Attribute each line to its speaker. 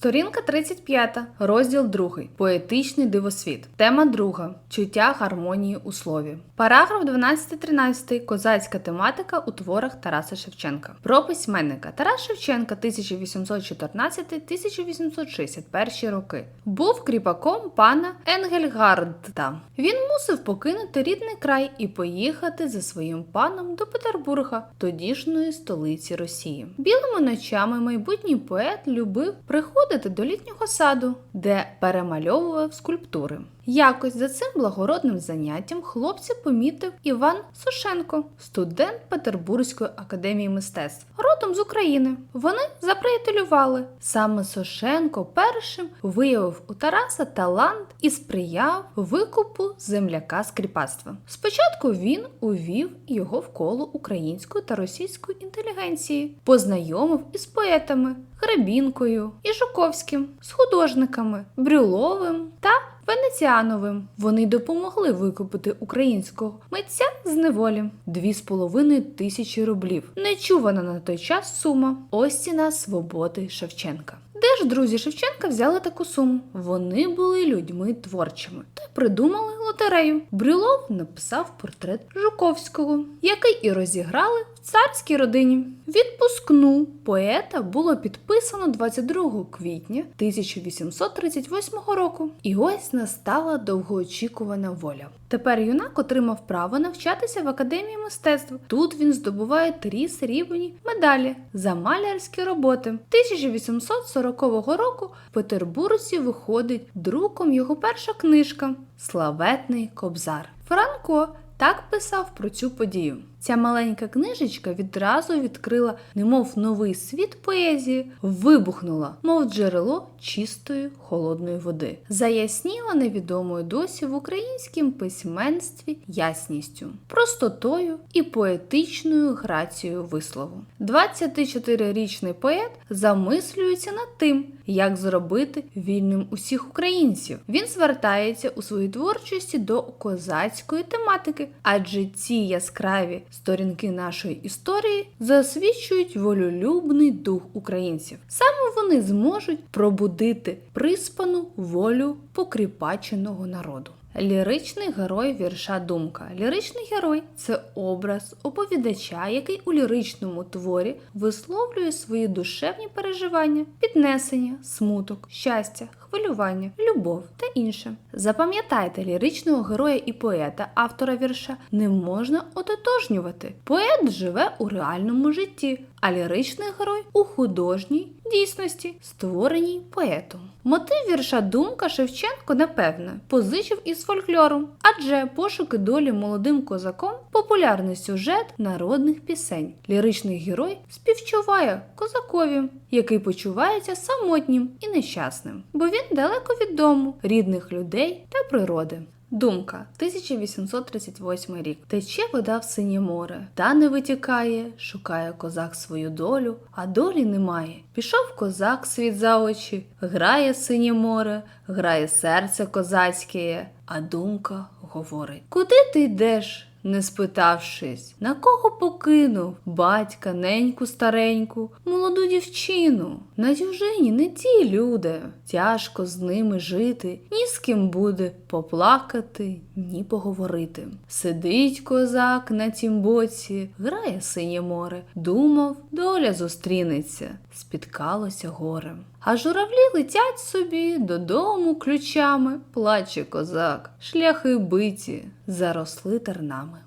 Speaker 1: Сторінка 35, розділ 2. Поетичний дивосвіт. Тема 2. Чуття гармонії у слові. Параграф 12-13. Козацька тематика у творах Тараса Шевченка. Про письменника Тарас Шевченка 1814-1861 роки. Був кріпаком пана Енгельгарда. Він мусив покинути рідний край і поїхати за своїм паном до Петербурга, тодішньої столиці Росії. Білими ночами майбутній поет любив приходити до літнього саду, де перемальовував скульптури. Якось за цим благородним заняттям хлопця помітив Іван Сушенко, студент Петербурзької академії мистецтв, родом з України. Вони заприятелювали. Саме Сушенко першим виявив у Тараса талант і сприяв викупу земляка з кріпацтва. Спочатку він увів його в коло української та російської інтелігенції, познайомив із поетами Гребінкою і Жуковським, з художниками Брюловим та Венеціановим. Вони допомогли викупити українського митця з неволі дві з половиною тисячі рублів. Нечувана на той час сума. Ось ціна свободи Шевченка. Де ж друзі Шевченка взяли таку суму? Вони були людьми творчими та придумали лотерею. Брюлов написав портрет Жуковського, який і розіграли царській родині. Відпускну поета було підписано 22 квітня 1838 року. І ось настала довгоочікувана воля. Тепер юнак отримав право навчатися в академії мистецтв. Тут він здобуває три срібні медалі за малярські роботи. 1840 року в Петербурзі виходить друком його перша книжка Славетний Кобзар. Франко так писав про цю подію. Ця маленька книжечка відразу відкрила, немов новий світ поезії, вибухнула, мов джерело чистої холодної води, заясніла невідомою досі в українському письменстві ясністю, простотою і поетичною грацією вислову. 24-річний поет замислюється над тим, як зробити вільним усіх українців. Він звертається у своїй творчості до козацької тематики, адже ці яскраві сторінки нашої історії засвідчують волюлюбний дух українців. Саме вони зможуть пробудити приспану волю покріпаченого народу. Ліричний герой вірша Думка. Ліричний герой це образ оповідача, який у ліричному творі висловлює свої душевні переживання, піднесення, смуток, щастя, хвилювання, любов та інше. Запам'ятайте, ліричного героя і поета, автора вірша, не можна ототожнювати. Поет живе у реальному житті, а ліричний герой у художній дійсності, створеній поетом. Мотив вірша Думка Шевченко, напевне, позичив із фольклору, адже пошуки долі молодим козаком популярний сюжет народних пісень. Ліричний герой співчуває козакові, який почувається самотнім і нещасним, бо він далеко від дому, рідних людей та природи. Думка 1838 рік. Тече вода в синє море, та не витікає, шукає козак свою долю, а долі немає. Пішов козак світ за очі, грає синє море, грає серце козацьке, а думка говорить: Куди ти йдеш? Не спитавшись, на кого покинув батька, неньку стареньку, молоду дівчину. На чужині не ті люди, тяжко з ними жити, ні з ким буде поплакати, ні поговорити. Сидить козак на тім боці, грає синє море, думав, доля зустрінеться, спіткалося горем. А журавлі летять собі додому ключами, плаче козак, шляхи биті, заросли тернами.